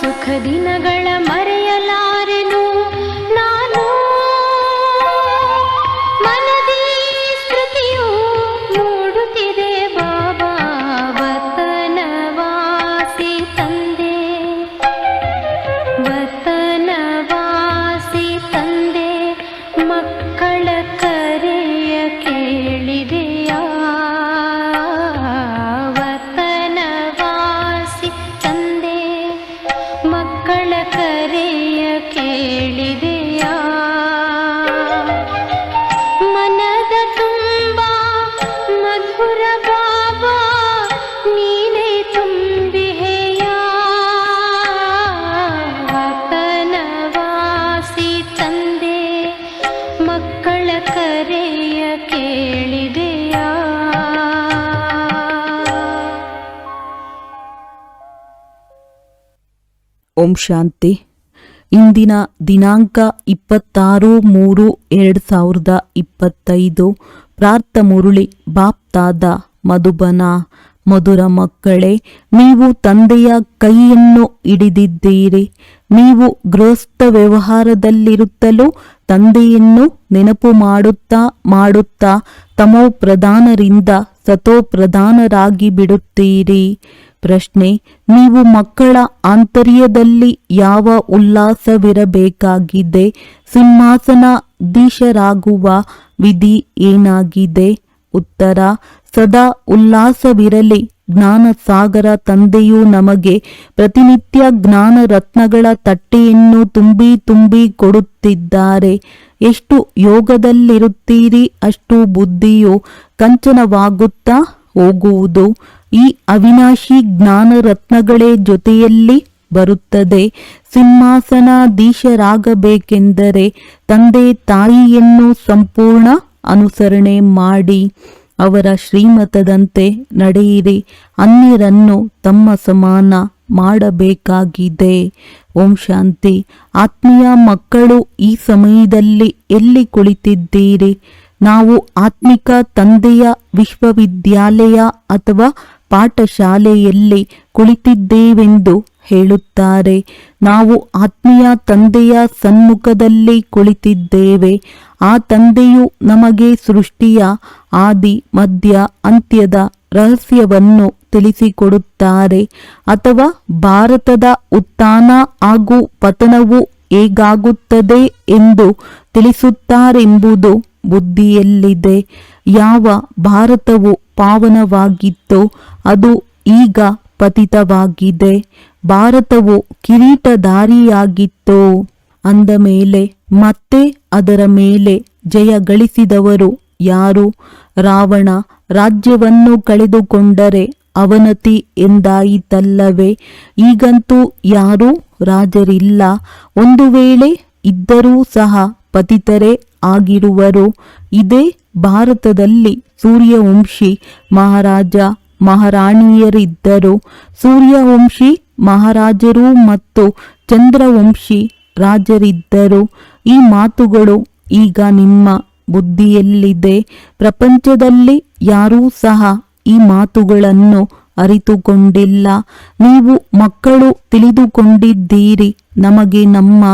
ಸುಖ ದಿನಗಳ ಮರೆಯಲಾರೆನು ಓಂ ಶಾಂತಿ. ಇಂದಿನ ದಿನಾಂಕ ಇಪ್ಪತ್ತಾರು ಮೂರು ಎರಡು ಸಾವಿರದ ಇಪ್ಪತ್ತೈದು. ಪ್ರಾರ್ಥ ಮುರುಳಿ, ಬಾಪ್ತಾದ, ಮಧುಬನ, ಮಧುರ ಮಕ್ಕಳೇ, ನೀವು ತಂದೆಯ ಕೈಯನ್ನು ಹಿಡಿದಿದ್ದೀರಿ. ನೀವು ಗೃಹಸ್ಥ ವ್ಯವಹಾರದಲ್ಲಿರುತ್ತಲೂ ತಂದೆಯನ್ನು ನೆನಪು ಮಾಡುತ್ತಾ ಮಾಡುತ್ತಾ ತಮೋ ಪ್ರಧಾನರಿಂದ ಸತೋ ಪ್ರಧಾನರಾಗಿ ಬಿಡುತ್ತೀರಿ. ಪ್ರಶ್ನೆ, ನೀವು ಮಕ್ಕಳ ಆಂತರ್ಯದಲ್ಲಿ ಯಾವ ಉಲ್ಲಾಸವಿರಬೇಕಾಗಿದೆ? ಸಿಂಹಾಸನಾಧೀಶರಾಗುವ ವಿಧಿ ಏನಾಗಿದೆ? ಉತ್ತರ, ಸದಾ ಉಲ್ಲಾಸವಿರಲಿ. ಜ್ಞಾನ ಸಾಗರ ತಂದೆಯು ನಮಗೆ ಪ್ರತಿನಿತ್ಯ ಜ್ಞಾನ ರತ್ನಗಳ ತಟ್ಟೆಯನ್ನು ತುಂಬಿ ತುಂಬಿ ಕೊಡುತ್ತಿದ್ದಾರೆ. ಎಷ್ಟು ಯೋಗದಲ್ಲಿರುತ್ತೀರಿ, ಅಷ್ಟು ಬುದ್ಧಿಯು ಕಂಚನವಾಗುತ್ತಾ ಹೋಗುವುದು. ಈ ಅವಿನಾಶಿ ಜ್ಞಾನ ರತ್ನಗಳೇ ಜೊತೆಯಲ್ಲಿ ಬರುತ್ತದೆ. ಸಿಂಹಾಸನಾಧೀಶರಾಗಬೇಕೆಂದರೆ ತಂದೆ ತಾಯಿಯನ್ನು ಸಂಪೂರ್ಣ ಅನುಸರಣೆ ಮಾಡಿ ಅವರ ಶ್ರೀಮತದಂತೆ ನಡೆಯಿರಿ. ಅನ್ಯರನ್ನು ತಮ್ಮ ಸಮಾನ ಮಾಡಬೇಕಾಗಿದೆ. ಓಂ ಶಾಂತಿ. ಆತ್ಮೀಯ ಮಕ್ಕಳು ಈ ಸಮಯದಲ್ಲಿ ಎಲ್ಲಿ ಕುಳಿತಿದ್ದೀರಿ? ನಾವು ಆತ್ಮಿಕ ತಂದೆಯ ವಿಶ್ವವಿದ್ಯಾಲಯ ಅಥವಾ ಪಾಠಶಾಲೆಯಲ್ಲಿ ಕುಳಿತಿದ್ದೇವೆಂದು ಹೇಳುತ್ತಾರೆ. ನಾವು ಆತ್ಮೀಯ ತಂದೆಯ ಸನ್ಮುಖದಲ್ಲಿ ಕುಳಿತಿದ್ದೇವೆ. ಆ ತಂದೆಯು ನಮಗೆ ಸೃಷ್ಟಿಯ ಆದಿ, ಮಧ್ಯ, ಅಂತ್ಯದ ರಹಸ್ಯವನ್ನು ತಿಳಿಸಿಕೊಡುತ್ತಾರೆ. ಅಥವಾ ಭಾರತದ ಉತ್ಥಾನ ಹಾಗೂ ಪತನವು ಹೇಗಾಗುತ್ತದೆ ಎಂದು ತಿಳಿಸುತ್ತಾರೆಂಬುದು ಬುದ್ಧಿಯಲ್ಲಿದೆ. ಯಾವ ಭಾರತವು ಪಾವನವಾಗಿತ್ತೋ, ಅದು ಈಗ ಪತಿತವಾಗಿದೆ. ಭಾರತವು ಕಿರೀಟಧಾರಿಯಾಗಿತ್ತು, ಅಂದ ಮೇಲೆ ಮತ್ತೆ ಅದರ ಮೇಲೆ ಜಯ ಗಳಿಸಿದವರು ಯಾರು? ರಾವಣ ರಾಜ್ಯವನ್ನು ಕಳೆದುಕೊಂಡರೆ ಅವನತಿ ಎಂದಾಯಿತಲ್ಲವೇ? ಈಗಂತೂ ಯಾರೂ ರಾಜರಿಲ್ಲ. ಒಂದು ವೇಳೆ ಇದ್ದರೂ ಸಹ ಪತಿತರೇ ಆಗಿರುವರು. ಇದೇ ಭಾರತದಲ್ಲಿ ಸೂರ್ಯವಂಶಿ ಮಹಾರಾಜ ಮಹಾರಾಣಿಯರಿದ್ದರು. ಸೂರ್ಯವಂಶಿ ಮಹಾರಾಜರು ಮತ್ತು ಚಂದ್ರವಂಶಿ ರಾಜರಿದ್ದರು. ಈ ಮಾತುಗಳು ಈಗ ನಿಮ್ಮ ಬುದ್ಧಿಯಲ್ಲಿದೆ. ಪ್ರಪಂಚದಲ್ಲಿ ಯಾರೂ ಸಹ ಈ ಮಾತುಗಳನ್ನು ಅರಿತುಕೊಂಡಿಲ್ಲ. ನೀವು ಮಕ್ಕಳು ತಿಳಿದುಕೊಂಡಿದ್ದೀರಿ. ನಮಗೆ ನಮ್ಮ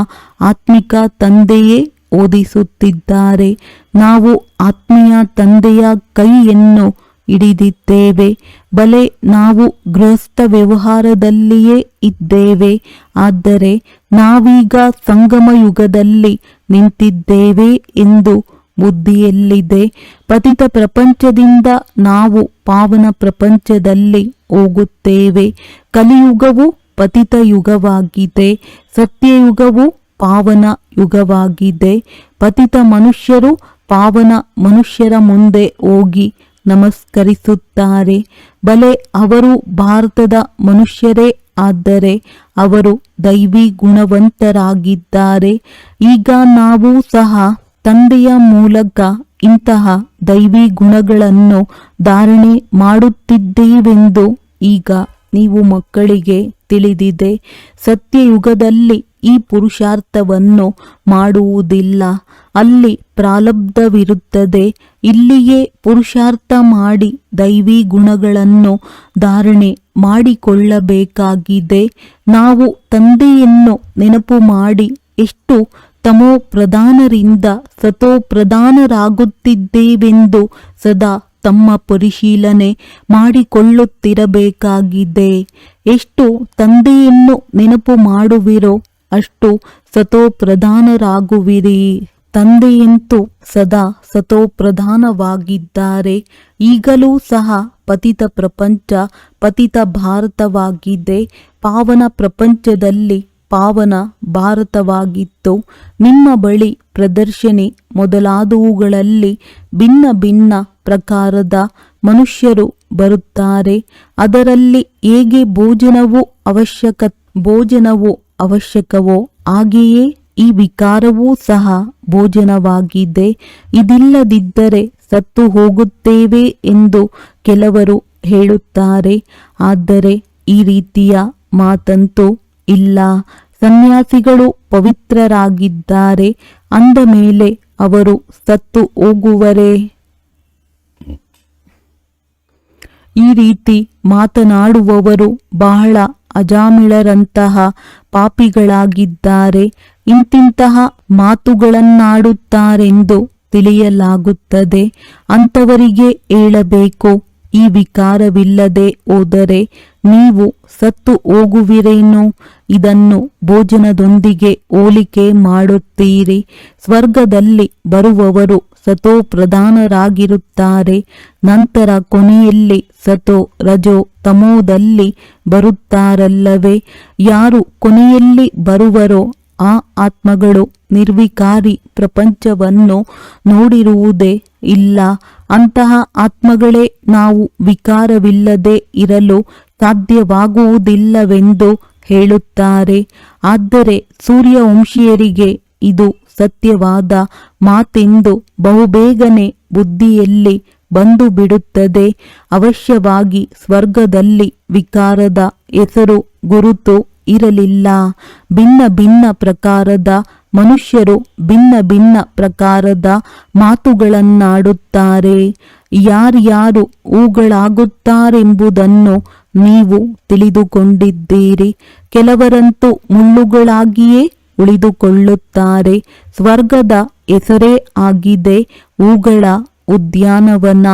ಆತ್ಮಿಕ ತಂದೆಯೇ ಓದಿಸುತ್ತಿದ್ದಾರೆ. ನಾವು ಆತ್ಮೀಯ ತಂದೆಯ ಕೈಯನ್ನು ಹಿಡಿದಿದ್ದೇವೆ. ಬಲೆ ನಾವು ಗೃಹಸ್ಥ ವ್ಯವಹಾರದಲ್ಲಿಯೇ ಇದ್ದೇವೆ. ಆದರೆ ನಾವೀಗ ಸಂಗಮ ಯುಗದಲ್ಲಿ ನಿಂತಿದ್ದೇವೆ ಎಂದು ಬುದ್ಧಿಯಲ್ಲಿದೆ. ಪತಿತ ಪ್ರಪಂಚದಿಂದ ನಾವು ಪಾವನ ಪ್ರಪಂಚದಲ್ಲಿ ಹೋಗುತ್ತೇವೆ. ಕಲಿಯುಗವು ಪತಿತ ಯುಗವಾಗಿದೆ. ಸತ್ಯಯುಗವು ಪಾವನ ಯುಗವಾಗಿದೆ. ಪತಿತ ಮನುಷ್ಯರು ಪಾವನ ಮನುಷ್ಯರ ಮುಂದೆ ಹೋಗಿ ನಮಸ್ಕರಿಸುತ್ತಾರೆ. ಬಲೆ ಅವರು ಭಾರತದ ಮನುಷ್ಯರೇ ಆದರೆ ಅವರು ದೈವಿ ಗುಣವಂತರಾಗಿದ್ದಾರೆ. ಈಗ ನಾವು ಸಹ ತಂದೆಯ ಮೂಲಕ ಇಂತಹ ದೈವಿ ಗುಣಗಳನ್ನು ಧಾರಣೆ ಮಾಡುತ್ತಿದ್ದೇವೆಂದು ಈಗ ನೀವು ಮಕ್ಕಳಿಗೆ ತಿಳಿದಿದೆ. ಸತ್ಯಯುಗದಲ್ಲಿ ಈ ಪುರುಷಾರ್ಥವನ್ನು ಮಾಡುವುದಿಲ್ಲ. ಅಲ್ಲಿ ಪ್ರಾಲಬ್ಧವಿರುತ್ತದೆ. ಇಲ್ಲಿಯೇ ಪುರುಷಾರ್ಥ ಮಾಡಿ ದೈವಿ ಗುಣಗಳನ್ನು ಧಾರಣೆ ಮಾಡಿಕೊಳ್ಳಬೇಕಾಗಿದೆ. ನಾವು ತಂದೆಯನ್ನು ನೆನಪು ಮಾಡಿ ಎಷ್ಟು ತಮೋ ಪ್ರಧಾನರಿಂದ ಸತೋ ಪ್ರಧಾನರಾಗುತ್ತಿದ್ದೇವೆಂದು ಸದಾ ತಮ್ಮ ಪರಿಶೀಲನೆ ಮಾಡಿಕೊಳ್ಳುತ್ತಿರಬೇಕಾಗಿದೆ. ಎಷ್ಟು ತಂದೆಯನ್ನು ನೆನಪು ಮಾಡುವಿರೋ ಅಷ್ಟು ಸತೋಪ್ರಧಾನರಾಗುವಿರಿ. ತಂದೆಯಂತೂ ಸದಾ ಸತೋಪ್ರಧಾನವಾಗಿದ್ದಾರೆ. ಈಗಲೂ ಸಹ ಪತಿತ ಪ್ರಪಂಚ, ಪತಿತ ಭಾರತವಾಗಿದೆ. ಪಾವನ ಪ್ರಪಂಚದಲ್ಲಿ ಪಾವನ ಭಾರತವಾಗಿತ್ತು. ನಿಮ್ಮ ಬಳಿ ಪ್ರದರ್ಶನಿ ಮೊದಲಾದವುಗಳಲ್ಲಿ ಭಿನ್ನ ಭಿನ್ನ ಪ್ರಕಾರದ ಮನುಷ್ಯರು ಬರುತ್ತಾರೆ. ಅದರಲ್ಲಿ ಹೇಗೆ ಭೋಜನವು ಅವಶ್ಯಕ, ಭೋಜನವು ಅವಶ್ಯಕವೋ, ಹಾಗೆಯೇ ಈ ವಿಕಾರವೂ ಸಹ ಭೋಜನವಾಗಿದೆ ಇದಿಲ್ಲದಿದ್ದರೆ ಸತ್ತು ಹೋಗುತ್ತೇವೆ ಎಂದು ಕೆಲವರು ಹೇಳುತ್ತಾರೆ. ಆದರೆ ಈ ರೀತಿಯ ಮಾತಂತೂ ಇಲ್ಲ. ಸನ್ಯಾಸಿಗಳು ಪವಿತ್ರರಾಗಿದ್ದಾರೆ. ಅಂದ ಮೇಲೆ ಅವರು ಸತ್ತು ಹೋಗುವರೇ? ಈ ರೀತಿ ಮಾತನಾಡುವವರು ಬಹಳ ಅಜಾಮಿಳರಂತಹ ಪಾಪಿಗಳಾಗಿದ್ದಾರೆ, ಇಂತಿಂತಹ ಮಾತುಗಳನ್ನಾಡುತ್ತಾರೆಂದು ತಿಳಿಯಲಾಗುತ್ತದೆ. ಅಂಥವರಿಗೆ ಹೇಳಬೇಕು ಈ ವಿಕಾರವಿಲ್ಲದೆ ಹೋದರೆ ನೀವು ಸತ್ತು ಹೋಗುವಿರೇನೋ? ಇದನ್ನು ಭೋಜನದೊಂದಿಗೆ ಹೋಲಿಕೆ ಮಾಡುತ್ತೀರಿ. ಸ್ವರ್ಗದಲ್ಲಿ ಬರುವವರು ಸತೋ ಪ್ರಧಾನರಾಗಿರುತ್ತಾರೆ. ನಂತರ ಕೊನೆಯಲ್ಲಿ ಸತೋ ರಜೋ ತಮೋದಲ್ಲಿ ಬರುತ್ತಾರಲ್ಲವೇ? ಯಾರು ಕೊನೆಯಲ್ಲಿ ಬರುವರೋ ಆ ಆತ್ಮಗಳು ನಿರ್ವಿಕಾರಿ ಪ್ರಪಂಚವನ್ನು ನೋಡಿರುವುದೇ ಇಲ್ಲ. ಅಂತಹ ಆತ್ಮಗಳೇ ನಾವು ವಿಕಾರವಿಲ್ಲದೆ ಇರಲು ಸಾಧ್ಯವಾಗುವುದಿಲ್ಲವೆಂದು ಹೇಳುತ್ತಾರೆ. ಆದರೆ ಸೂರ್ಯವಂಶೀಯರಿಗೆ ಇದು ಸತ್ಯವಾದ ಮಾತೆಂದು ಬಹುಬೇಗನೆ ಬುದ್ಧಿಯಲ್ಲಿ ಬಂದು ಬಿಡುತ್ತದೆ. ಅವಶ್ಯವಾಗಿ ಸ್ವರ್ಗದಲ್ಲಿ ವಿಕಾರದ ಹೆಸರು ಗುರುತು ಇರಲಿಲ್ಲ. ಭಿನ್ನ ಭಿನ್ನ ಪ್ರಕಾರದ ಮನುಷ್ಯರು ಭಿನ್ನ ಭಿನ್ನ ಪ್ರಕಾರದ ಮಾತುಗಳನ್ನಾಡುತ್ತಾರೆ. ಯಾರ್ಯಾರು ಹೂಗಳಾಗುತ್ತಾರೆಂಬುದನ್ನು ನೀವು ತಿಳಿದುಕೊಂಡಿದ್ದೀರಿ. ಕೆಲವರಂತೂ ಮುಳ್ಳುಗಳಾಗಿಯೇ ಉಳಿದುಕೊಳ್ಳುತ್ತಾರೆ. ಸ್ವರ್ಗದ ಹೆಸರೇ ಆಗಿದೆ ಹೂಗಳ ಉದ್ಯಾನವನ.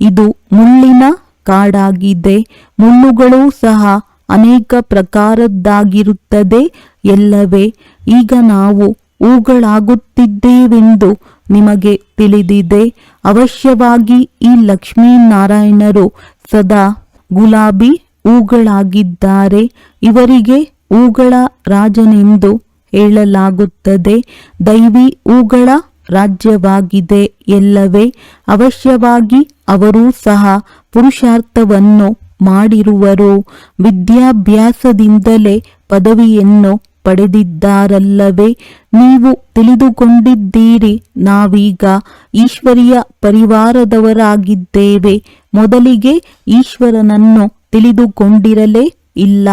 ಇದು ಮುಳ್ಳಿನ ಕಾಡಾಗಿದೆ. ಮುಳ್ಳುಗಳು ಸಹ ಅನೇಕ ಪ್ರಕಾರದ್ದಾಗಿರುತ್ತದೆ ಎಲ್ಲವೇ. ಈಗ ನಾವು ಹೂಗಳಾಗುತ್ತಿದ್ದೇವೆಂದು ನಿಮಗೆ ತಿಳಿದಿದೆ. ಅವಶ್ಯವಾಗಿ ಈ ಲಕ್ಷ್ಮೀನಾರಾಯಣರು ಸದಾ ಗುಲಾಬಿ ಹೂಗಳಾಗಿದ್ದಾರೆ. ಇವರಿಗೆ ಹೂಗಳ ರಾಜನೆಂದು ಹೇಳಲಾಗುತ್ತದೆ. ದೈವಿ ಹೂಗಳ ರಾಜ್ಯವಾಗಿದೆ ಎಲ್ಲವೇ. ಅವಶ್ಯವಾಗಿ ಅವರೂ ಸಹ ಪುರುಷಾರ್ಥವನ್ನು ಮಾಡಿರುವರು. ವಿದ್ಯಾಭ್ಯಾಸದಿಂದಲೇ ಪದವಿಯನ್ನು ಪಡೆದಿದ್ದಾರಲ್ಲವೇ. ನೀವು ತಿಳಿದುಕೊಂಡಿದ್ದೀರಿ, ನಾವೀಗ ಈಶ್ವರಿಯ ಪರಿವಾರದವರಾಗಿದ್ದೇವೆ. ಮೊದಲಿಗೆ ಈಶ್ವರನನ್ನು ತಿಳಿದುಕೊಂಡಿರಲೇ ಇಲ್ಲ.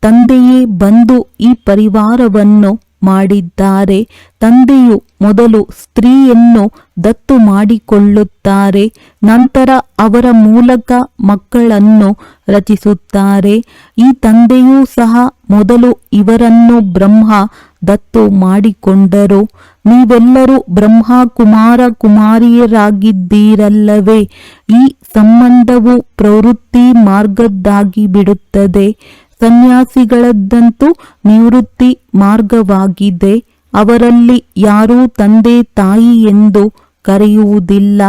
ತಂದೆಯೇ ಬಂದು ಈ ಪರಿವಾರವನ್ನು ಮಾಡಿದ್ದಾರೆ. ತಂದೆಯು ಮೊದಲು ಸ್ತ್ರೀಯನ್ನು ದತ್ತು ಮಾಡಿಕೊಳ್ಳುತ್ತಾರೆ, ನಂತರ ಅವರ ಮೂಲಕ ಮಕ್ಕಳನ್ನು ರಚಿಸುತ್ತಾರೆ. ಈ ತಂದೆಯೂ ಸಹ ಮೊದಲು ಇವರನ್ನು ಬ್ರಹ್ಮ ದತ್ತು ಮಾಡಿಕೊಂಡರು. ನೀವೆಲ್ಲರೂ ಬ್ರಹ್ಮ ಕುಮಾರ ಕುಮಾರಿಯರಾಗಿದ್ದೀರಲ್ಲವೇ ಈ ಸಂಬಂಧವು ಪ್ರವೃತ್ತಿ ಮಾರ್ಗದ್ದಾಗಿ ಬಿಡುತ್ತದೆ. ಸನ್ಯಾಸಿಗಳದ್ದಂತೂ ನಿವೃತ್ತಿ ಮಾರ್ಗವಾಗಿದೆ. ಅವರಲ್ಲಿ ಯಾರೂ ತಂದೆ ತಾಯಿ ಎಂದು ಕರೆಯುವುದಿಲ್ಲ.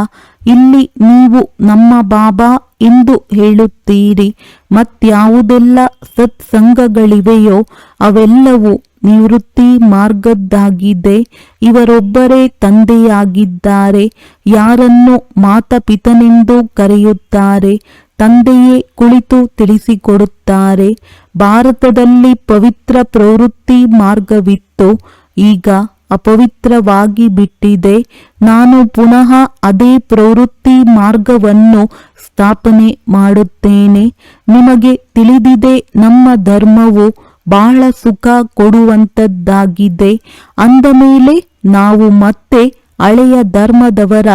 ಇಲ್ಲಿ ನೀವು ನಮ್ಮ ಬಾಬಾ ಎಂದು ಹೇಳುತ್ತೀರಿ. ಮತ್ಯಾವುದೆಲ್ಲ ಸತ್ಸಂಗಗಳಿವೆಯೋ ಅವೆಲ್ಲವೂ ನಿವೃತ್ತಿ ಮಾರ್ಗದ್ದಾಗಿದೆ. ಇವರೊಬ್ಬರೇ ತಂದೆಯಾಗಿದ್ದಾರೆ. ಯಾರನ್ನು ಮಾತಪಿತನೆಂದು ಕರೆಯುತ್ತಾರೆ, ತಂದೆಯೇ ಕುಳಿತು ತಿಳಿಸಿಕೊಡುತ್ತಾರೆ. ಭಾರತದಲ್ಲಿ ಪವಿತ್ರ ಪ್ರವೃತ್ತಿ ಮಾರ್ಗವಿತ್ತು. ಈಗ ಅಪವಿತ್ರವಾಗಿ ಬಿಟ್ಟಿದೆ. ನಾನು ಪುನಃ ಅದೇ ಪ್ರವೃತ್ತಿ ಮಾರ್ಗವನ್ನು ಸ್ಥಾಪನೆ ಮಾಡುತ್ತೇನೆ. ನಿಮಗೆ ತಿಳಿದಿದೆ ನಮ್ಮ ಧರ್ಮವು ಬಹಳ ಸುಖ ಕೊಡುವಂಥದ್ದಾಗಿದೆ ಅಂದ ಮೇಲೆ ನಾವು ಮತ್ತೆ ಹಳೆಯ ಧರ್ಮದವರ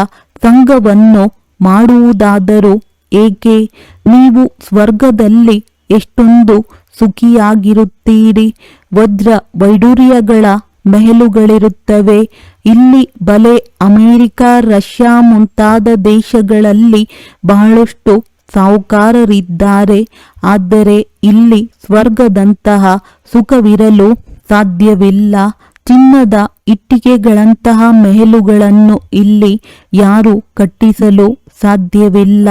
ಸಂಘವನ್ನು ಮಾಡುವುದಾದರೂ ಏಕೆ? ನೀವು ಸ್ವರ್ಗದಲ್ಲಿ ಎಷ್ಟೊಂದು ಸುಖಿಯಾಗಿರುತ್ತೀರಿ. ವಜ್ರ ವೈಡೂರ್ಯಗಳ ಮೆಹಲುಗಳಿರುತ್ತವೆ. ಇಲ್ಲಿ ಬಲೆ ಅಮೆರಿಕ, ರಷ್ಯಾ ಮುಂತಾದ ದೇಶಗಳಲ್ಲಿ ಬಹಳಷ್ಟು ಸಾಹುಕಾರರಿದ್ದಾರೆ. ಆದರೆ ಇಲ್ಲಿ ಸ್ವರ್ಗದಂತಹ ಸುಖವಿರಲು ಸಾಧ್ಯವಿಲ್ಲ. ಚಿನ್ನದ ಇಟ್ಟಿಗೆಗಳಂತಹ ಮೆಹಲುಗಳನ್ನು ಇಲ್ಲಿ ಯಾರು ಕಟ್ಟಿಸಲು ಸಾಧ್ಯವಿಲ್ಲ.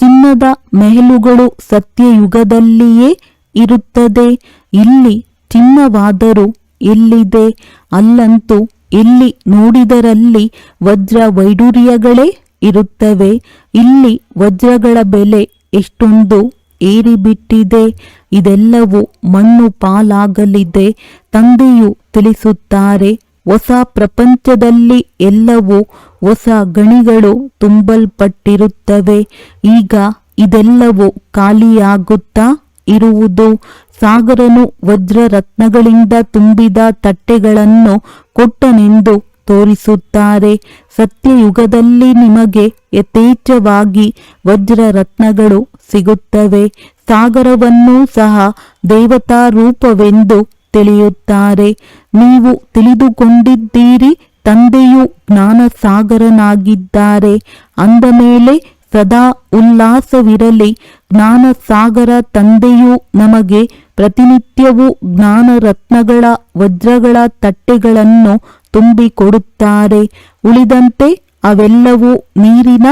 ಚಿನ್ನದ ಮೆಹಲುಗಳು ಸತ್ಯಯುಗದಲ್ಲಿಯೇ ಇರುತ್ತದೆ. ಇಲ್ಲಿ ಚಿನ್ನವಾದರೂ ಎಲ್ಲಿದೆ? ಅಲ್ಲಂತೂ ಇಲ್ಲಿ ನೋಡಿದರಲ್ಲಿ ವಜ್ರ ವೈಡೂರ್ಯಗಳೇ ಇರುತ್ತವೆ. ಇಲ್ಲಿ ವಜ್ರಗಳ ಬೆಲೆ ಎಷ್ಟೊಂದು ಏರಿಬಿಟ್ಟಿದೆ. ಇದೆಲ್ಲವೂ ಮಣ್ಣು ಪಾಲಾಗಲಿದೆ. ತಂದೆಯು ತಿಳಿಸುತ್ತಾರೆ, ಹೊಸ ಪ್ರಪಂಚದಲ್ಲಿ ಎಲ್ಲವೂ ಹೊಸ ಗಣಿಗಳು ತುಂಬಲ್ಪಟ್ಟಿರುತ್ತವೆ. ಈಗ ಇದೆಲ್ಲವೂ ಖಾಲಿಯಾಗುತ್ತಾ ಇರುವುದು. ಸಾಗರನು ವಜ್ರ ರತ್ನಗಳಿಂದ ತುಂಬಿದ ತಟ್ಟೆಗಳನ್ನು ಕೊಟ್ಟನೆಂದು ತೋರಿಸುತ್ತಾರೆ. ಸತ್ಯಯುಗದಲ್ಲಿ ನಿಮಗೆ ಯಥೇಚ್ಛವಾಗಿ ವಜ್ರ ರತ್ನಗಳು ಸಿಗುತ್ತವೆ. ಸಾಗರವನ್ನೂ ಸಹ ದೇವತಾ ರೂಪವೆಂದು ತಿಳಿಯುತ್ತಾರೆ. ನೀವು ತಿಳಿದುಕೊಂಡಿದ್ದೀರಿ, ತಂದೆಯು ಜ್ಞಾನಸಾಗರನಾಗಿದ್ದಾರೆ. ಅಂದ ಮೇಲೆ ಸದಾ ಉಲ್ಲಾಸವಿರಲಿ, ಜ್ಞಾನಸಾಗರ ತಂದೆಯು ನಮಗೆ ಪ್ರತಿನಿತ್ಯವೂ ಜ್ಞಾನರತ್ನಗಳ ವಜ್ರಗಳ ತಟ್ಟೆಗಳನ್ನು ತುಂಬಿಕೊಡುತ್ತಾರೆ ಉಳಿದಂತೆ ಅವೆಲ್ಲವೂ ನೀರಿನ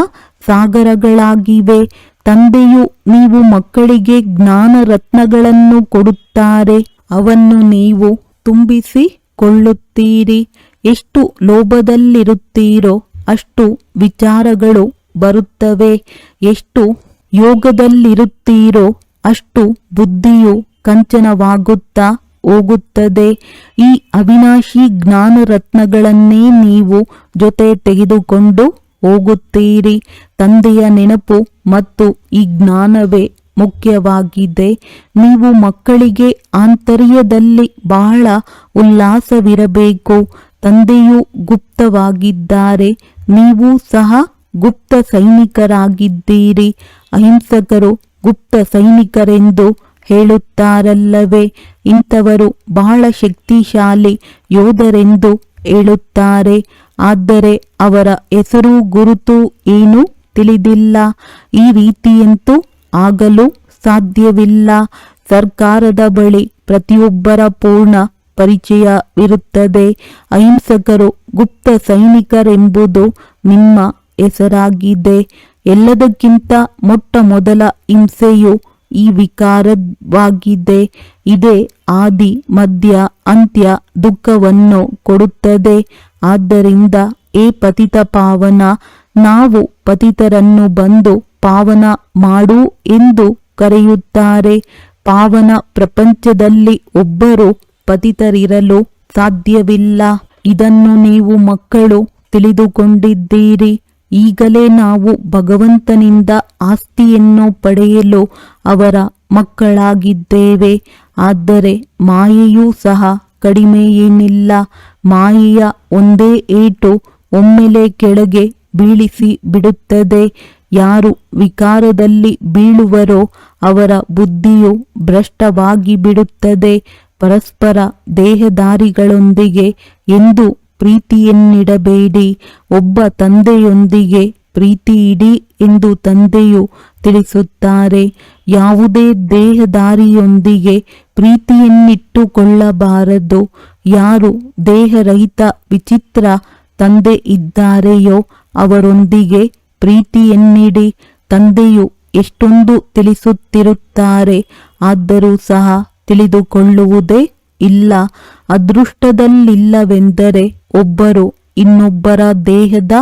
ಸಾಗರಗಳಾಗಿವೆ. ತಂದೆಯು ನೀವು ಮಕ್ಕಳಿಗೆ ಜ್ಞಾನ ರತ್ನಗಳನ್ನು ಕೊಡುತ್ತಾರೆ. ಅವನ್ನು ನೀವು ತುಂಬಿಸಿ ಕೊಳ್ಳುತ್ತೀರಿ ಎಷ್ಟು ಲೋಭದಲ್ಲಿರುತ್ತೀರೋ ಅಷ್ಟು ವಿಚಾರಗಳು ಬರುತ್ತವೆ. ಎಷ್ಟು ಯೋಗದಲ್ಲಿರುತ್ತೀರೋ ಅಷ್ಟು ಬುದ್ಧಿಯು ಕಂಚನವಾಗುತ್ತಾ ಹೋಗುತ್ತದೆ. ಈ ಅವಿನಾಶಿ ಜ್ಞಾನ ರತ್ನಗಳನ್ನೇ ನೀವು ಜೊತೆ ತೆಗೆದುಕೊಂಡು ಹೋಗುತ್ತೀರಿ. ತಂದೆಯ ನೆನಪು ಮತ್ತು ಈ ಜ್ಞಾನವೇ ಮುಖ್ಯವಾಗಿದೆ. ನೀವು ಮಕ್ಕಳಿಗೆ ಆಂತರ್ಯದಲ್ಲಿ ಬಹಳ ಉಲ್ಲಾಸವಿರಬೇಕು. ತಂದೆಯು ಗುಪ್ತವಾಗಿದ್ದಾರೆ. ನೀವು ಸಹ ಗುಪ್ತ ಸೈನಿಕರಾಗಿದ್ದೀರಿ. ಅಹಿಂಸಕರು ಗುಪ್ತ ಸೈನಿಕರೆಂದು ಹೇಳುತ್ತಾರಲ್ಲವೇ? ಇಂಥವರು ಬಹಳ ಶಕ್ತಿಶಾಲಿ ಯೋಧರೆಂದು ಹೇಳುತ್ತಾರೆ. ಆದರೆ ಅವರ ಹೆಸರು ಗುರುತು ಏನು ತಿಳಿದಿಲ್ಲ. ಈ ರೀತಿಯಂತೂ ಆಗಲು ಸಾಧ್ಯವಿಲ್ಲ. ಸರ್ಕಾರದ ಬಳಿ ಪ್ರತಿಯೊಬ್ಬರ ಪೂರ್ಣ ಪರಿಚಯವಿರುತ್ತದೆ. ಅಹಿಂಸಕರು ಗುಪ್ತ ಸೈನಿಕರೆಂಬುದು ನಿಮ್ಮ ಹೆಸರಾಗಿದೆ. ಎಲ್ಲದಕ್ಕಿಂತ ಮೊಟ್ಟ ಮೊದಲ ಹಿಂಸೆಯು ಈ ವಿಕಾರವಾಗಿದೆ. ಇದೇ ಆದಿ ಮಧ್ಯ ಅಂತ್ಯ ದುಃಖವನ್ನು ಕೊಡುತ್ತದೆ. ಆದ್ದರಿಂದ ಏ ಪತಿತ ಪಾವನ, ನಾವು ಪತಿತರನ್ನು ಬಂದು ಪಾವನ ಮಾಡು ಎಂದು ಕರೆಯುತ್ತಾರೆ. ಪಾವನ ಪ್ರಪಂಚದಲ್ಲಿ ಒಬ್ಬರು ಪತಿತರಿರಲು ಸಾಧ್ಯವಿಲ್ಲ. ಇದನ್ನು ನೀವು ಮಕ್ಕಳು ತಿಳಿದುಕೊಂಡಿದ್ದೀರಿ. ಈಗಲೇ ನಾವು ಭಗವಂತನಿಂದ ಆಸ್ತಿಯನ್ನು ಪಡೆಯಲು ಅವರ ಮಕ್ಕಳಾಗಿದ್ದೇವೆ. ಆದರೆ ಮಾಯೆಯೂ ಸಹ ಕಡಿಮೆಯೇನಿಲ್ಲ ಮಾಯೆಯ ಒಂದೇ ಏಟು ಒಮ್ಮೆಲೆ ಕೆಳಗೆ ಬೀಳಿಸಿ ಬಿಡುತ್ತದೆ. ಯಾರು ವಿಕಾರದಲ್ಲಿ ಬೀಳುವರೋ ಅವರ ಬುದ್ಧಿಯು ಭ್ರಷ್ಟವಾಗಿ ಬಿಡುತ್ತದೆ. ಪರಸ್ಪರ ದೇಹದಾರಿಗಳೊಂದಿಗೆ ಎಂದು ಪ್ರೀತಿಯನ್ನಿಡಬೇಡಿ. ಒಬ್ಬ ತಂದೆಯೊಂದಿಗೆ ಪ್ರೀತಿ ಇಡಿ ಎಂದು ತಂದೆಯು ತಿಳಿಸುತ್ತಾರೆ. ಯಾವುದೇ ದೇಹದಾರಿಯೊಂದಿಗೆ ಪ್ರೀತಿಯನ್ನಿಟ್ಟುಕೊಳ್ಳಬಾರದು. ಯಾರು ದೇಹರಹಿತ ವಿಚಿತ್ರ ತಂದೆ ಇದ್ದಾರೆಯೋ ಅವರೊಂದಿಗೆ ಪ್ರೀತಿಯನ್ನಿಡಿ. ತಂದೆಯು ಎಷ್ಟೊಂದು ತಿಳಿಸುತ್ತಿರುತ್ತಾರೆ, ಆದರೂ ಸಹ ತಿಳಿದುಕೊಳ್ಳುವುದೇ ಇಲ್ಲ. ಅದೃಷ್ಟದಲ್ಲಿಲ್ಲವೆಂದರೆ ಒಬ್ಬರು ಇನ್ನೊಬ್ಬರ ದೇಹದ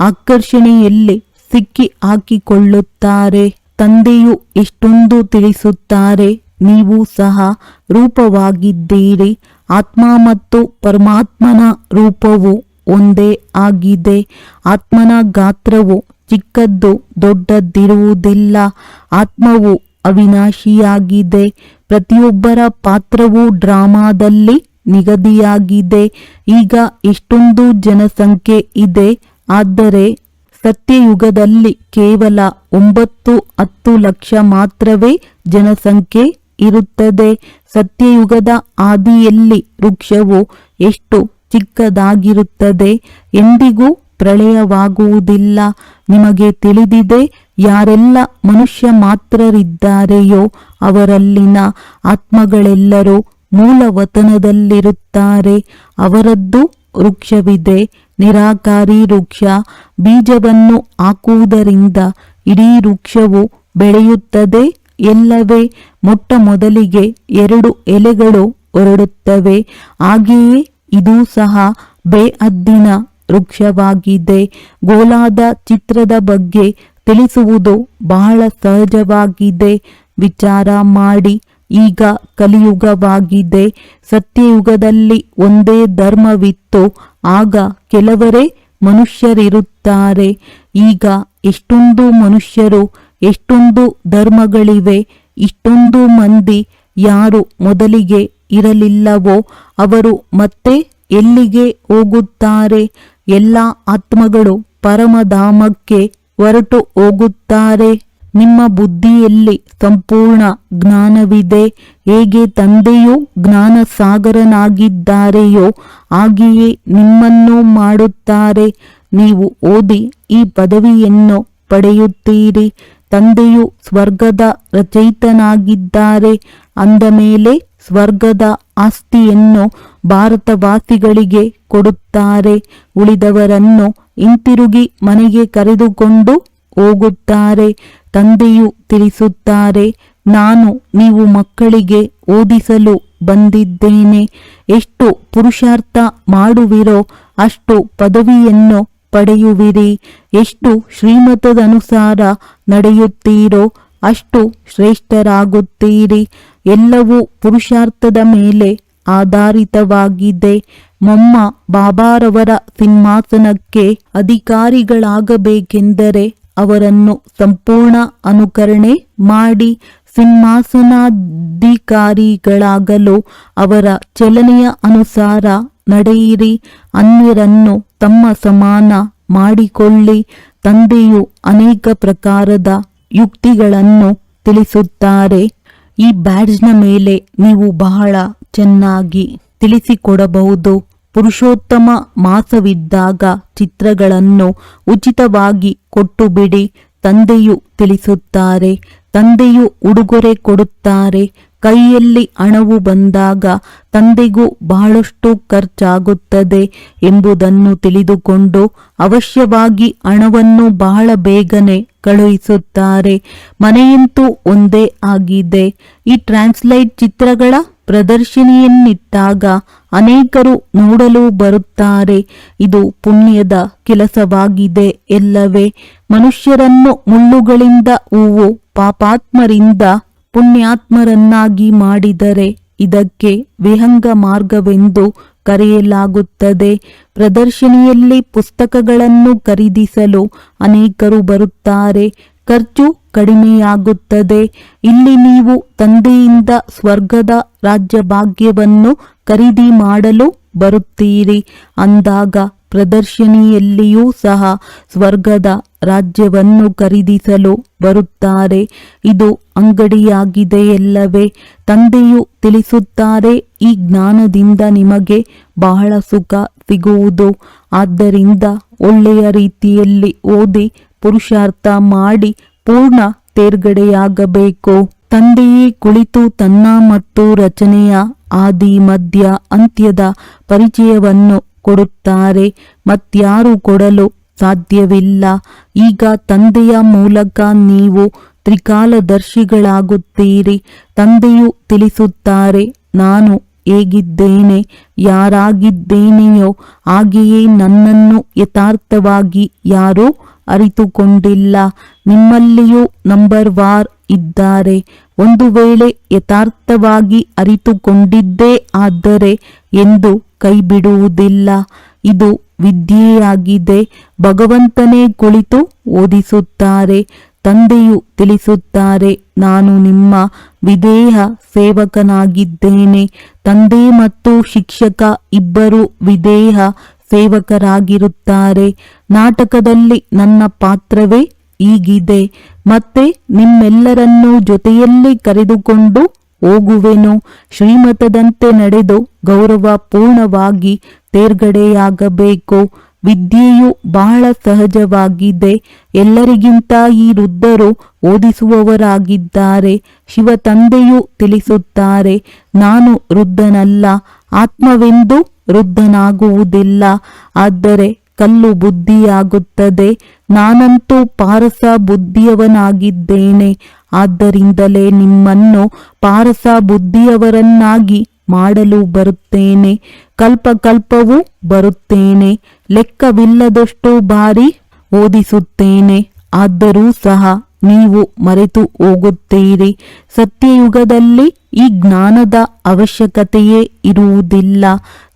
ಆಕರ್ಷಣೆಯಲ್ಲಿ ಸಿಕ್ಕಿ ಹಾಕಿಕೊಳ್ಳುತ್ತಾರೆ. ತಂದೆಯು ಎಷ್ಟೊಂದು ತಿಳಿಸುತ್ತಾರೆ, ನೀವು ಸಹ ರೂಪವಾಗಿದ್ದೀರಿ. ಆತ್ಮ ಮತ್ತು ಪರಮಾತ್ಮನ ರೂಪವು ಒಂದೇ ಆಗಿದೆ. ಆತ್ಮನ ಗಾತ್ರವು ಚಿಕ್ಕದ್ದು ದೊಡ್ಡದಿರುವುದಿಲ್ಲ. ಆತ್ಮವು ಅವಿನಾಶಿಯಾಗಿದೆ. ಪ್ರತಿಯೊಬ್ಬರ ಪಾತ್ರವು ಡ್ರಾಮಾದಲ್ಲಿ ನಿಗದಿಯಾಗಿದೆ. ಈಗ ಇಷ್ಟೊಂದು ಜನಸಂಖ್ಯೆ ಇದೆ. ಆದರೆ ಸತ್ಯಯುಗದಲ್ಲಿ ಕೇವಲ ಒಂಬತ್ತು ಹತ್ತು ಲಕ್ಷ ಮಾತ್ರವೇ ಜನಸಂಖ್ಯೆ ಇರುತ್ತದೆ. ಸತ್ಯಯುಗದ ಆದಿಯಲ್ಲಿ ವೃಕ್ಷವು ಎಷ್ಟು ಚಿಕ್ಕದಾಗಿರುತ್ತದೆ ಎಂದಿಗೂ ಪ್ರಳಯವಾಗುವುದಿಲ್ಲ. ನಿಮಗೆ ತಿಳಿದಿದೆ, ಯಾರೆಲ್ಲ ಮನುಷ್ಯ ಮಾತ್ರರಿದ್ದಾರೆಯೋ ಅವರಲ್ಲಿನ ಆತ್ಮಗಳೆಲ್ಲರೂ ಮೂಲವತನದಲ್ಲಿರುತ್ತಾರೆ. ಅವರದ್ದು ವೃಕ್ಷವಿದೆ. ನಿರಾಕಾರಿ ವೃಕ್ಷ. ಬೀಜವನ್ನು ಹಾಕುವುದರಿಂದ ಇಡೀ ವೃಕ್ಷವು ಬೆಳೆಯುತ್ತದೆ. ಎಲ್ಲವೇ ಮೊಟ್ಟ ಮೊದಲಿಗೆ ಎರಡು ಎಲೆಗಳು ಹೊರಡುತ್ತವೆ. ಹಾಗೆಯೇ ಇದು ಸಹ ಬೇಅದ್ದಿನ ವೃಕ್ಷವಾಗಿದೆ. ಗೋಲಾದ ಚಿತ್ರದ ಬಗ್ಗೆ ತಿಳಿಸುವುದು ಬಹಳ ಸಹಜವಾಗಿದೆ. ವಿಚಾರ ಮಾಡಿ ಈಗ ಕಲಿಯುಗವಾಗಿದೆ. ಸತ್ಯಯುಗದಲ್ಲಿ ಒಂದೇ ಧರ್ಮವಿತ್ತು. ಆಗ ಕೆಲವರೇ ಮನುಷ್ಯರಿರುತ್ತಾರೆ. ಈಗ ಎಷ್ಟೊಂದು ಮನುಷ್ಯರು, ಎಷ್ಟೊಂದು ಧರ್ಮಗಳಿವೆ, ಇಷ್ಟೊಂದು ಮಂದಿ ಯಾರು ಮೊದಲಿಗೆ ಇರಲಿಲ್ಲವೋ ಅವರು ಮತ್ತೆ ಎಲ್ಲಿಗೆ ಹೋಗುತ್ತಾರೆ? ಎಲ್ಲ ಆತ್ಮಗಳು ಪರಮಧಾಮಕ್ಕೆ ಹೊರಟು ಹೋಗುತ್ತಾರೆ. ನಿಮ್ಮ ಬುದ್ಧಿಯಲ್ಲಿ ಸಂಪೂರ್ಣ ಜ್ಞಾನವಿದೆ. ಹೇಗೆ ತಂದೆಯು ಜ್ಞಾನ ಸಾಗರನಾಗಿದ್ದಾರೆಯೋ ಹಾಗೆಯೇ ನಿಮ್ಮನ್ನು ಮಾಡುತ್ತಾರೆ. ನೀವು ಓದಿ ಈ ಪದವಿಯನ್ನು ಪಡೆಯುತ್ತೀರಿ. ತಂದೆಯು ಸ್ವರ್ಗದ ರಚಯಿತನಾಗಿದ್ದಾರೆ. ಅಂದ ಮೇಲೆ ಸ್ವರ್ಗದ ಆಸ್ತಿಯನ್ನು ಭಾರತವಾಸಿಗಳಿಗೆ ಕೊಡುತ್ತಾರೆ. ಉಳಿದವರನ್ನು ಹಿಂತಿರುಗಿ ಮನೆಗೆ ಕರೆದುಕೊಂಡು ಹೋಗುತ್ತಾರೆ. ತಂದೆಯು ತಿಳಿಸುತ್ತಾರೆ, ನಾನು ನೀವು ಮಕ್ಕಳಿಗೆ ಓದಿಸಲು ಬಂದಿದ್ದೇನೆ, ಎಷ್ಟು ಪುರುಷಾರ್ಥ ಮಾಡುವಿರೋ ಅಷ್ಟು ಪದವಿಯನ್ನು ಪಡೆಯುವಿರಿ, ಎಷ್ಟು ಶ್ರೀಮತದನುಸಾರ ನಡೆಯುತ್ತೀರೋ ಅಷ್ಟು ಶ್ರೇಷ್ಠರಾಗುತ್ತೀರಿ, ಎಲ್ಲವೂ ಪುರುಷಾರ್ಥದ ಮೇಲೆ ಆಧಾರಿತವಾಗಿದೆ, ಮೊಮ್ಮ ಬಾಬಾರವರ ಸಿಂಹಾಸನಕ್ಕೆ ಅಧಿಕಾರಿಗಳಾಗಬೇಕೆಂದರೆ ಅವರನ್ನು ಸಂಪೂರ್ಣ ಅನುಕರಣೆ ಮಾಡಿ ಸಿಂಹಾಸನಾಧಿಕಾರಿಗಳಾಗಲು ಅವರ ಚಲನೆಯ ಅನುಸಾರ ನಡೆಯಿರಿ. ಅನ್ಯರನ್ನು ತಮ್ಮ ಸಮಾನ ಮಾಡಿಕೊಳ್ಳಿ. ತಂದೆಯು ಅನೇಕ ಪ್ರಕಾರದ ಯುಕ್ತಿಗಳನ್ನು ತಿಳಿಸುತ್ತಾರೆ. ಈ ಬ್ಯಾಡ್ಜ್ನ ಮೇಲೆ ನೀವು ಬಹಳ ಚೆನ್ನಾಗಿ ತಿಳಿಸಿಕೊಡಬಹುದು. ಪುರುಷೋತ್ತಮ ಮಾಸವಿದ್ದಾಗ ಚಿತ್ರಗಳನ್ನು ಉಚಿತವಾಗಿ ಕೊಟ್ಟು ಬಿಡಿ ತಂದೆಯು ತಿಳಿಸುತ್ತಾರೆ, ತಂದೆಯು ಉಡುಗೊರೆ ಕೊಡುತ್ತಾರೆ. ಕೈಯಲ್ಲಿ ಹಣವು ಬಂದಾಗ ತಂದೆಗೂ ಬಹಳಷ್ಟು ಖರ್ಚಾಗುತ್ತದೆ ಎಂಬುದನ್ನು ತಿಳಿದುಕೊಂಡು ಅವಶ್ಯವಾಗಿ ಹಣವನ್ನು ಬಹಳ ಬೇಗನೆ ಕಳುಹಿಸುತ್ತಾರೆ. ಮನೆಯಂತೂ ಒಂದೇ ಆಗಿದೆ. ಈ ಟ್ರಾನ್ಸ್ಲೈಟ್ ಚಿತ್ರಗಳ ಪ್ರದರ್ಶನಿಯನ್ನಿಟ್ಟಾಗ ಅನೇಕರು ನೋಡಲು ಬರುತ್ತಾರೆ. ಇದು ಪುಣ್ಯದ ಕೆಲಸವಾಗಿದೆ ಎಲ್ಲವೇ. ಮನುಷ್ಯರನ್ನು ಮುಳ್ಳುಗಳಿಂದ, ಹೂವು ಪಾಪಾತ್ಮರಿಂದ, ಪುಣ್ಯಾತ್ಮರನ್ನಾಗಿ ಮಾಡಿದರೆ ಇದಕ್ಕೆ ವಿಹಂಗ ಮಾರ್ಗವೆಂದು ಕರೆಯಲಾಗುತ್ತದೆ. ಪ್ರದರ್ಶಿನಿಯಲ್ಲಿ ಪುಸ್ತಕಗಳನ್ನು ಖರೀದಿಸಲು ಅನೇಕರು ಬರುತ್ತಾರೆ. ಖರ್ಚು ಕಡಿಮೆಯಾಗುತ್ತದೆ. ಇಲ್ಲಿ ನೀವು ತಂದೆಯಿಂದ ಸ್ವರ್ಗದ ರಾಜ್ಯಭಾಗ್ಯವನ್ನು ಖರೀದಿ ಮಾಡಲು ಬರುತ್ತೀರಿ. ಅಂದಾಗ ಪ್ರದರ್ಶನಿಯಲ್ಲಿಯೂ ಸಹ ಸ್ವರ್ಗದ ರಾಜ್ಯವನ್ನು ಖರೀದಿಸಲು ಬರುತ್ತಾರೆ. ಇದು ಅಂಗಡಿಯಾಗಿದೆಯಲ್ಲವೇ? ತಂದೆಯು ತಿಳಿಸುತ್ತಾರೆ, ಈ ಜ್ಞಾನದಿಂದ ನಿಮಗೆ ಬಹಳ ಸುಖ ಸಿಗುವುದು. ಆದ್ದರಿಂದ ಒಳ್ಳೆಯ ರೀತಿಯಲ್ಲಿ ಓದಿ ಪುರುಷಾರ್ಥ ಮಾಡಿ ಪೂರ್ಣ ತೇರ್ಗಡೆಯಾಗಬೇಕು. ತಂದೆಯೇ ಕುಳಿತು ತನ್ನ ಮತ್ತು ರಚನೆಯ ಆದಿ, ಮಧ್ಯ, ಅಂತ್ಯದ ಪರಿಚಯವನ್ನು ಕೊಡುತ್ತಾರೆ. ಮತ್ಯಾರು ಕೊಡಲು ಸಾಧ್ಯವಿಲ್ಲ. ಈಗ ತಂದೆಯ ಮೂಲಕ ನೀವು ತ್ರಿಕಾಲದರ್ಶಿಗಳಾಗುತ್ತೀರಿ. ತಂದೆಯು ತಿಳಿಸುತ್ತಾರೆ, ನಾನು ಹೇಗಿದ್ದೇನೆ, ಯಾರಾಗಿದ್ದೇನೆಯೋ ಹಾಗೆಯೇ ನನ್ನನ್ನು ಯಥಾರ್ಥವಾಗಿ ಯಾರೂ ಅರಿತುಕೊಂಡಿಲ್ಲ. ನಿಮ್ಮಲ್ಲಿಯೂ ನಂಬರ್ ವಾರ್ ಇದ್ದಾರೆ. ಒಂದು ವೇಳೆ ಯಥಾರ್ಥವಾಗಿ ಅರಿತುಕೊಂಡಿದ್ದೇ ಆದರೆ ಎಂದು ಕೈಬಿಡುವುದಿಲ್ಲ. ಇದು ವಿದ್ಯೆಯಾಗಿದೆ. ಭಗವಂತನೇ ಕುಳಿತು ಓದಿಸುತ್ತಾರೆ. ತಂದೆಯು ತಿಳಿಸುತ್ತಾರೆ, ನಾನು ನಿಮ್ಮ ವಿಧೇಯ ಸೇವಕನಾಗಿದ್ದೇನೆ. ತಂದೆ ಮತ್ತು ಶಿಕ್ಷಕ ಇಬ್ಬರು ವಿಧೇಯ ಸೇವಕರಾಗಿರುತ್ತಾರೆ. ನಾಟಕದಲ್ಲಿ ನನ್ನ ಪಾತ್ರವೇ ಈಗಿದೆ ಮತ್ತೆ ನಿಮ್ಮೆಲ್ಲರನ್ನೂ ಜೊತೆಯಲ್ಲಿ ಕರೆದುಕೊಂಡು ಹೋಗುವೆನು. ಶ್ರೀಮತದಂತೆ ನಡೆದು ಗೌರವ ಪೂರ್ಣವಾಗಿ ತೇರ್ಗಡೆಯಾಗಬೇಕು. ವಿದ್ಯೆಯು ಬಹಳ ಸಹಜವಾಗಿದೆ. ಎಲ್ಲರಿಗಿಂತ ಈ ವೃದ್ಧರು ಓದಿಸುವವರಾಗಿದ್ದಾರೆ. ಶಿವ ತಂದೆಯು ತಿಳಿಸುತ್ತಾರೆ, ನಾನು ವೃದ್ಧನಲ್ಲ, ಆತ್ಮವೆಂದು ವೃದ್ಧನಾಗುವುದಿಲ್ಲ. ಆದರೆ ಕಲ್ಲು ಬುದ್ಧಿಯಾಗುತ್ತದೆ. ನಾನಂತೂ ಪಾರಸ ಬುದ್ಧಿಯವನಾಗಿದ್ದೇನೆ ಆದ್ದರಿಂದಲೇ ನಿಮ್ಮನ್ನು ಪಾರಸ ಬುದ್ಧಿಯವರನ್ನಾಗಿ ಮಾಡಲು ಬರುತ್ತೇನೆ. ಕಲ್ಪ ಕಲ್ಪವೂ ಬರುತ್ತೇನೆ. ಲೆಕ್ಕವಿಲ್ಲದಷ್ಟು ಬಾರಿ ಓದಿಸುತ್ತೇನೆ. ಆದರೂ ಸಹ ನೀವು ಮರೆತು ಹೋಗುತ್ತೀರಿ. ಸತ್ಯಯುಗದಲ್ಲಿ ಈ ಜ್ಞಾನದ ಅವಶ್ಯಕತೆಯೇ ಇರುವುದಿಲ್ಲ.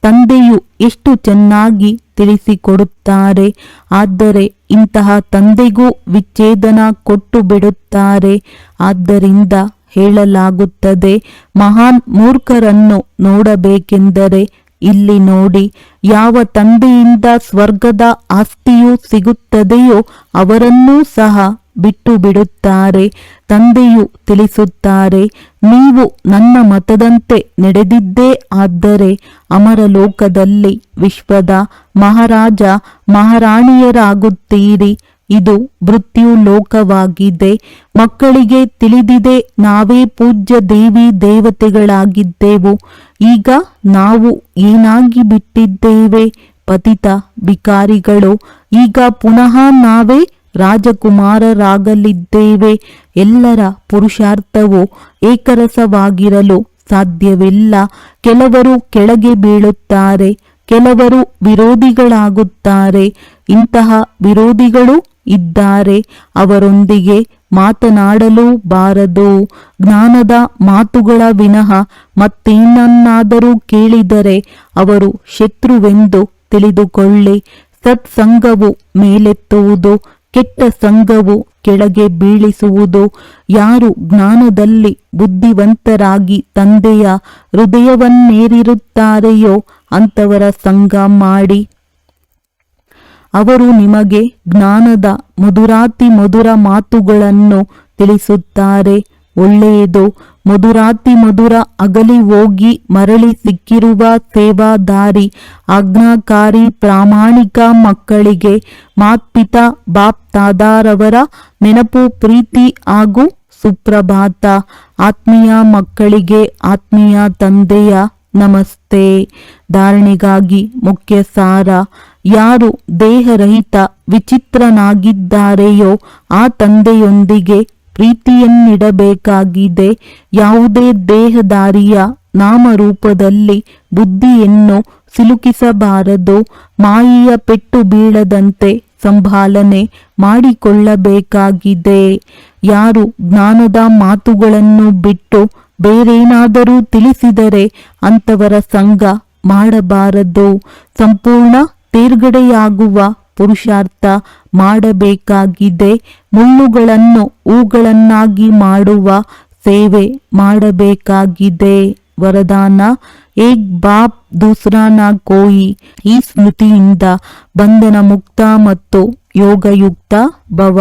ತಂದೆಯು ಎಷ್ಟು ಚೆನ್ನಾಗಿ ತಿಳಿಸಿಕೊಡುತ್ತಾರೆ. ಆದರೆ ಇಂತಹ ತಂದೆಗೂ ವಿಚ್ಛೇದನ ಕೊಟ್ಟು ಬಿಡುತ್ತಾರೆ ಆದ್ದರಿಂದ ಹೇಳಲಾಗುತ್ತದೆ, ಮಹಾನ್ ಮೂರ್ಖರನ್ನು ನೋಡಬೇಕೆಂದರೆ ಇಲ್ಲಿ ನೋಡಿ, ಯಾವ ತಂದೆಯಿಂದ ಸ್ವರ್ಗದ ಆಸ್ತಿಯು ಸಿಗುತ್ತದೆಯೋ ಅವರನ್ನೂ ಸಹ ಬಿಟ್ಟು ಬಿಡುತ್ತಾರೆ ತಂದೆಯು ತಿಳಿಸುತ್ತಾರೆ, ನೀವು ನನ್ನ ಮತದಂತೆ ನಡೆದಿದ್ದೇ ಆದರೆ ಅಮರಲೋಕದಲ್ಲಿ ವಿಶ್ವದ ಮಹಾರಾಜ, ಮಹಾರಾಣಿಯರಾಗುತ್ತೀರಿ. ಇದು ಮೃತ್ಯು ಲೋಕವಾಗಿದೆ. ಮಕ್ಕಳಿಗೆ ತಿಳಿದಿದೆ, ನಾವೇ ಪೂಜ್ಯ ದೇವಿ ದೇವತೆಗಳಾಗಿದ್ದೆವು. ಈಗ ನಾವು ಏನಾಗಿ ಬಿಟ್ಟಿದ್ದೇವೆ? ಪತಿತ ಬಿಕಾರಿಗಳು ಈಗ ಪುನಃ ನಾವೇ ರಾಜಕುಮಾರರಾಗಲಿದ್ದೇವೆ. ಎಲ್ಲರ ಪುರುಷಾರ್ಥವು ಏಕರಸವಾಗಿರಲು ಸಾಧ್ಯವಿಲ್ಲ. ಕೆಲವರು ಕೆಳಗೆ ಬೀಳುತ್ತಾರೆ, ಕೆಲವರು ವಿರೋಧಿಗಳಾಗುತ್ತಾರೆ. ಇಂತಹ ವಿರೋಧಿಗಳು ಇದ್ದಾರೆ. ಅವರೊಂದಿಗೆ ಮಾತನಾಡಲು ಬಾರದು. ಜ್ಞಾನದ ಮಾತುಗಳ ವಿನಃ ಮತ್ತೇನನ್ನಾದರೂ ಕೇಳಿದರೆ ಅವರು ಶತ್ರುವೆಂದು ತಿಳಿದುಕೊಳ್ಳಿ. ಸತ್ಸಂಗವು ಮೇಲೆತ್ತುವುದು ಕೆಟ್ಟ ಸಂಘವು ಕೆಳಗೆ ಬೀಳಿಸುವುದು. ಯಾರು ಜ್ಞಾನದಲ್ಲಿ ಬುದ್ಧಿವಂತರಾಗಿ ತಂದೆಯ ಹೃದಯವನ್ನೇರಿರುತ್ತಾರೆಯೋ ಅಂತವರ ಸಂಘ ಮಾಡಿ. ಅವರು ನಿಮಗೆ ಜ್ಞಾನದ ಮಧುರಾತಿ ಮಧುರ ಮಾತುಗಳನ್ನು ತಿಳಿಸುತ್ತಾರೆ. ಒಳ್ಳೆಯದು ಮಧುರಾತಿ ಮಧುರ ಅಗಲಿ ಹೋಗಿ ಮರಳಿ ಸಿಕ್ಕಿರುವ ಸೇವಾದಾರಿ, ಆಜ್ಞಾಕಾರಿ ಪ್ರಾಮಾಣಿಕ ಮಕ್ಕಳಿಗೆ ಮಾತ್ಪಿತ ಬಾಪ್ ತಾದಾರವರ ನೆನಪು, ಪ್ರೀತಿ ಹಾಗೂ ಸುಪ್ರಭಾತ. ಆತ್ಮೀಯ ಮಕ್ಕಳಿಗೆ ಆತ್ಮೀಯ ತಂದೆಯ ನಮಸ್ತೆ. ಧಾರಣೆಗಾಗಿ ಮುಖ್ಯ ಸಾರ ಯಾರು ದೇಹರಹಿತ ವಿಚಿತ್ರನಾಗಿದ್ದಾರೆಯೋ ಆ ತಂದೆಯೊಂದಿಗೆ ಪ್ರೀತಿಯನ್ನಿಡಬೇಕಾಗಿದೆ. ಯಾವುದೇ ದೇಹದಾರಿಯ ನಾಮರೂಪದಲ್ಲಿ ಬುದ್ಧಿಯನ್ನು ಸಿಲುಕಿಸಬಾರದು. ಮಾಯಿಯ ಪೆಟ್ಟು ಬೀಳದಂತೆ ಸಂಭಾಲನೆ ಮಾಡಿಕೊಳ್ಳಬೇಕಾಗಿದೆ. ಯಾರು ಜ್ಞಾನದ ಮಾತುಗಳನ್ನು ಬಿಟ್ಟು ಬೇರೇನಾದರೂ ತಿಳಿಸಿದರೆ ಅಂತವರ ಸಂಘ ಮಾಡಬಾರದು. ಸಂಪೂರ್ಣ ತೇರ್ಗಡೆಯಾಗುವ ಪುರುಷಾರ್ಥ ಮಾಡಬೇಕಾಗಿದೆ. ಮುಳ್ಳುಗಳನ್ನು ಹೂಗಳನ್ನಾಗಿ ಮಾಡುವ ಸೇವೆ ಮಾಡಬೇಕಾಗಿದೆ. ವರದಾನ ಏಕ್ ಬಾಪ್ ದೂಸ್ರಾನ ಕೋಯಿ ಈ ಸ್ಮೃತಿಯಿಂದ ಬಂಧನ ಮುಕ್ತ ಮತ್ತು ಯೋಗಯುಕ್ತ ಭವ.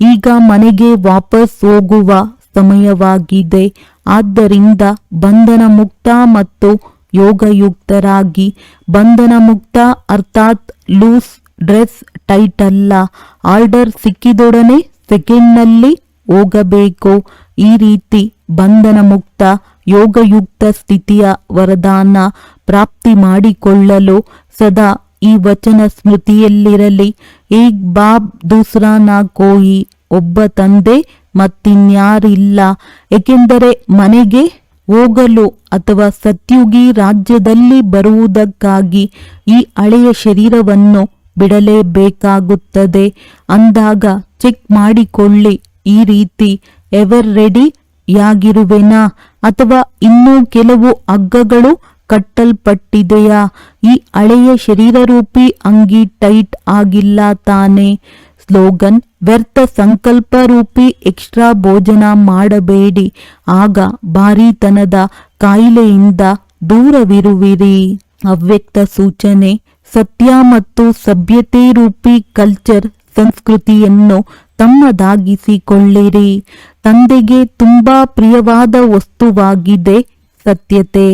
ಈಗ ಮನೆಗೆ ವಾಪಸ್ ಹೋಗುವ ಸಮಯವಾಗಿದೆ. ಆದ್ದರಿಂದ ಬಂಧನ ಮುಕ್ತ ಮತ್ತು ಯೋಗಯುಕ್ತರಾಗಿ ಬಂಧನ ಮುಕ್ತ ಅರ್ಥಾತ್ ಲೂಸ್ ಡ್ರೆಸ್ ಟೈಟ್ ಅಲ್ಲ. ಆರ್ಡರ್ ಸಿಕ್ಕಿದೊಡನೆ ಸೆಕೆಂಡ್ನಲ್ಲಿ ಹೋಗಬೇಕು. ಈ ರೀತಿ ಬಂಧನ ಮುಕ್ತ ಯೋಗಯುಕ್ತ ಸ್ಥಿತಿಯ ವರದಾನ ಪ್ರಾಪ್ತಿ ಮಾಡಿಕೊಳ್ಳಲು ಸದಾ ಈ ವಚನ ಸ್ಮೃತಿಯಲ್ಲಿರಲಿ. ಏಕ್ ಬಾಬ್ ದೂಸ್ರಾ ನಾ ಕೋಯಿ, ಒಬ್ಬ ತಂದೆ ಮತ್ತಿನ್ಯಾರಿಲ್ಲ. ಏಕೆಂದರೆ ಮನೆಗೆ ಹೋಗಲು ಅಥವಾ ಸತ್ಯುಗಿ ರಾಜ್ಯದಲ್ಲಿ ಬರುವುದಕ್ಕಾಗಿ ಈ ಹಳೆಯ ಶರೀರವನ್ನು ಬಿಡಲೇಬೇಕಾಗುತ್ತದೆ ಅಂದಾಗ ಚೆಕ್ ಮಾಡಿಕೊಳ್ಳಿ. ಈ ರೀತಿ ಎವರ್ ರೆಡಿ ಯಾಗಿರುವೆನಾ? ಅಥವಾ ಇನ್ನೂ ಕೆಲವು ಅಗ್ಗಗಳು ಕಟ್ಟಲ್ಪಟ್ಟಿದೆಯಾ? ಈ ಹಳೆಯ ಶರೀರರೂಪಿ ಅಂಗಿ ಟೈಟ್ ಆಗಿಲ್ಲ ತಾನೆ? ಸ್ಲೋಗನ್, ವ್ಯರ್ಥ ಸಂಕಲ್ಪ ರೂಪಿ ಎಕ್ಸ್ಟ್ರಾ ಭೋಜನ ಮಾಡಬೇಡಿ. ಆಗ ಭಾರೀತನದ ಕಾಯಿಲೆಯಿಂದ ದೂರವಿರುವಿರಿ. ಅವ್ಯಕ್ತ ಸೂಚನೆ ಸತ್ಯ ಮತ್ತು ಸಭ್ಯತೆ ರೂಪಿ ಕಲ್ಚರ್ ಸಂಸ್ಕೃತಿಯನ್ನು ತಮ್ಮದಾಗಿಸಿಕೊಳ್ಳಿರಿ. ತಂದೆಗೆ ತುಂಬಾ ಪ್ರಿಯವಾದ ವಸ್ತುವಾಗಿದೆ ಸತ್ಯತೆ.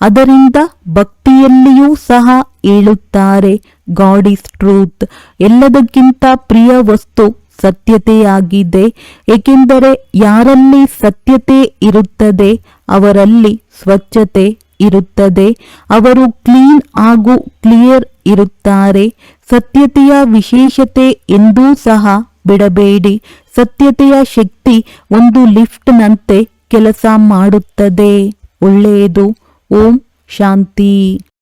ಅದರಿಂದ ಭಕ್ತಿಯಲ್ಲಿಯೂ ಸಹ ಹೇಳುತ್ತಾರೆ ಗಾಡ್ ಇಸ್ ಟ್ರೂತ್ ಎಲ್ಲದಕ್ಕಿಂತ ಪ್ರಿಯ ವಸ್ತು ಸತ್ಯತೆಯಾಗಿದೆ. ಏಕೆಂದರೆ ಯಾರಲ್ಲಿ ಸತ್ಯತೆ ಇರುತ್ತದೆ, ಅವರಲ್ಲಿ ಸ್ವಚ್ಛತೆ ಇರುತ್ತದೆ. ಅವರು ಕ್ಲೀನ್ ಹಾಗೂ ಕ್ಲಿಯರ್ ಇರುತ್ತಾರೆ. ಸತ್ಯತೆಯ ವಿಶೇಷತೆ ಎಂದೂ ಸಹ ಬಿಡಬೇಡಿ. ಸತ್ಯತೆಯ ಶಕ್ತಿ ಒಂದು ಲಿಫ್ಟ್ನಂತೆ ಕೆಲಸ ಮಾಡುತ್ತದೆ. ಒಳ್ಳೆಯದು. ಓಂ ಶಾಂತಿ.